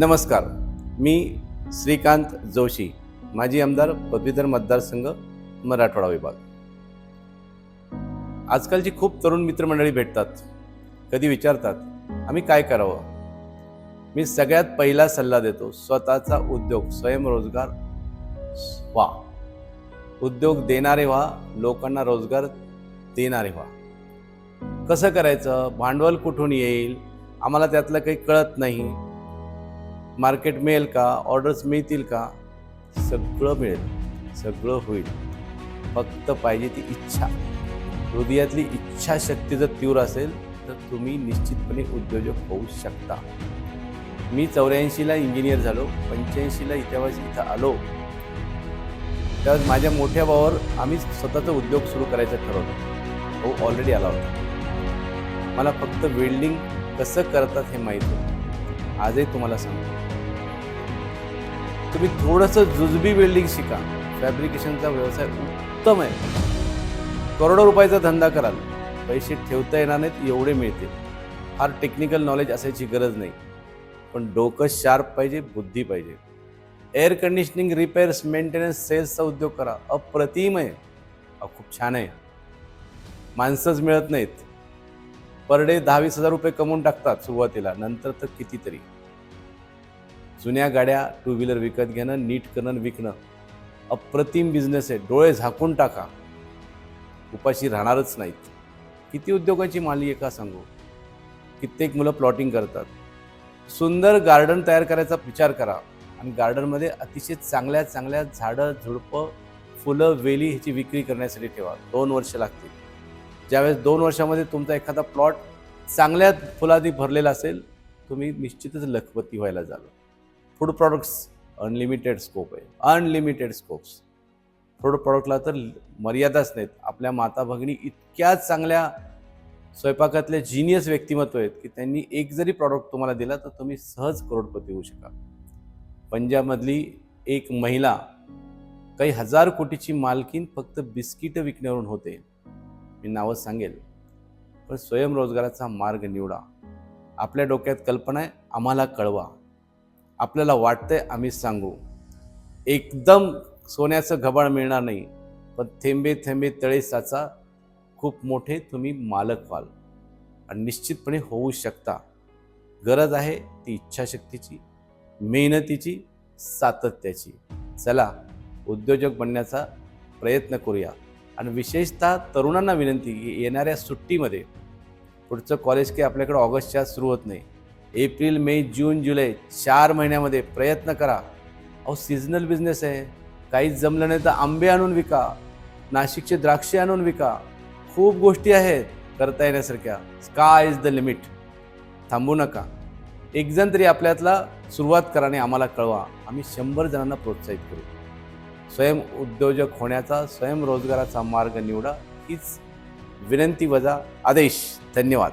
नमस्कार मी श्रीकांत जोशी माजी आमदार पदवीधर मतदारसंघ मराठवाडा विभाग. आजकालची खूप तरुण मित्रमंडळी भेटतात कधी विचारतात आम्ही काय करावं? मी सगळ्यात पहिला सल्ला देतो स्वतःचा उद्योग स्वयंरोजगार व्हा. उद्योग देणारे व्हा लोकांना रोजगार देणारे व्हा. कसं करायचं? भांडवल कुठून येईल? आम्हाला त्यातलं काही कळत नाही. मार्केट मिळेल का? ऑर्डर्स मिळतील का? सगळं मिळेल. सगळं होईल. फक्त पाहिजे ती इच्छा. हृदयातली इच्छाशक्ती जर तीव्र असेल तर तुम्ही निश्चितपणे उद्योजक होऊ शकता. मी चौऱ्याऐंशीला इंजिनियर झालो. पंच्याऐंशीला इतिहास इथं आलो. त्यावेळेस माझ्या मोठ्या भावावर आम्ही स्वतःचा उद्योग सुरू करायचं ठरवलं. हो ऑलरेडी आला होता. मला फक्त वेल्डिंग कसं करतात हे माहीत होतं. आजही तुम्हाला सांगतो. तुम्ही थोडंसं जुजबी वेल्डिंग शिका. फॅब्रिकेशनचा व्यवसाय उत्तम आहे. करोडो रुपयाचा धंदा कराल. पैसे ठेवता येणार नाहीत एवढे मिळतील. फार टेक्निकल नॉलेज असायची गरज नाही. पण डोकं शार्प पाहिजे बुद्धी पाहिजे. एअर कंडिशनिंग रिपेअर्स मेंटेनन्स सेल्सचा उद्योग करा. अप्रतिम आहे. खूप छान आहे. माणसंच मिळत नाहीत. पर डे दहा वीस हजार रुपये कमवून टाकतात सुरुवातीला नंतर तर कितीतरी. जुन्या गाड्या टू व्हीलर विकत घेणं नीट करणं विकणं. अप्रतिम बिझनेस आहे. डोळे झाकून टाका. उपाशी राहणारच नाहीत. किती उद्योगाची माली आहे का सांगू? कित्येक मुलं प्लॉटिंग करतात. सुंदर गार्डन तयार करायचा विचार करा. आणि गार्डनमध्ये अतिशय चांगल्या चांगल्या झाडं झुडपं फुलं वेली ह्याची विक्री करण्यासाठी ठेवा. दोन वर्ष लागतील. ज्यावेळेस दोन वर्षामध्ये तुमचा एखादा प्लॉट चांगल्या फुलांनी भरलेला असेल तुम्ही निश्चितच लखपती व्हायला जाल फूड प्रॉडक्ट्स अनलिमिटेड स्कोप आहे. अनलिमिटेड स्कोप्स फूड प्रॉडक्टला तर मर्यादाच नाहीत. आपल्या माता भगिनी इतक्या चांगल्या स्वयंपाकातले जिनियस व्यक्तिमत्व आहेत की त्यांनी एक जरी प्रॉडक्ट तुम्हाला दिला तर तुम्ही सहज करोडपती होऊ शकाल. पंजाबमधली एक महिला काही हजार कोटीची मालकीन फक्त बिस्किटं विकण्यावरून होते. मी नावं सांगेल. पण स्वयंरोजगाराचा मार्ग निवडा. आपल्या डोक्यात कल्पना आहे आम्हाला कळवा. आपल्याला वाटतंय आम्ही सांगू. एकदम सोन्याचं घबाड मिळणार नाही पण थेंबे थेंबे तळे साचा खूप मोठे तुम्ही मालक व्हाल. आणि निश्चितपणे होऊ शकता. गरज आहे ती इच्छाशक्तीची मेहनतीची सातत्याची. चला उद्योजक बनण्याचा प्रयत्न करूया. आणि विशेषतः तरुणांना विनंती की येणाऱ्या सुट्टीमध्ये पुढचं कॉलेज काही आपल्याकडे ऑगस्टच्या सुरू होत नाही. एप्रिल मे जून जुलै चार महिन्यामध्ये प्रयत्न करा. अहो सिजनल बिझनेस आहे. काहीच जमलं नाही तर आंबे आणून विका नाशिकचे द्राक्षे आणून विका. खूप गोष्टी आहेत करता येण्यासारख्या. स्काय इज द लिमिट थांबू नका. एकजण तरी आपल्यातला सुरुवात करा आणि आम्हाला कळवा. आम्ही शंभर जणांना प्रोत्साहित करू. स्वयं उद्योजक होण्याचा स्वयंरोजगाराचा मार्ग निवडा हीच विनंती वजा आदेश. धन्यवाद.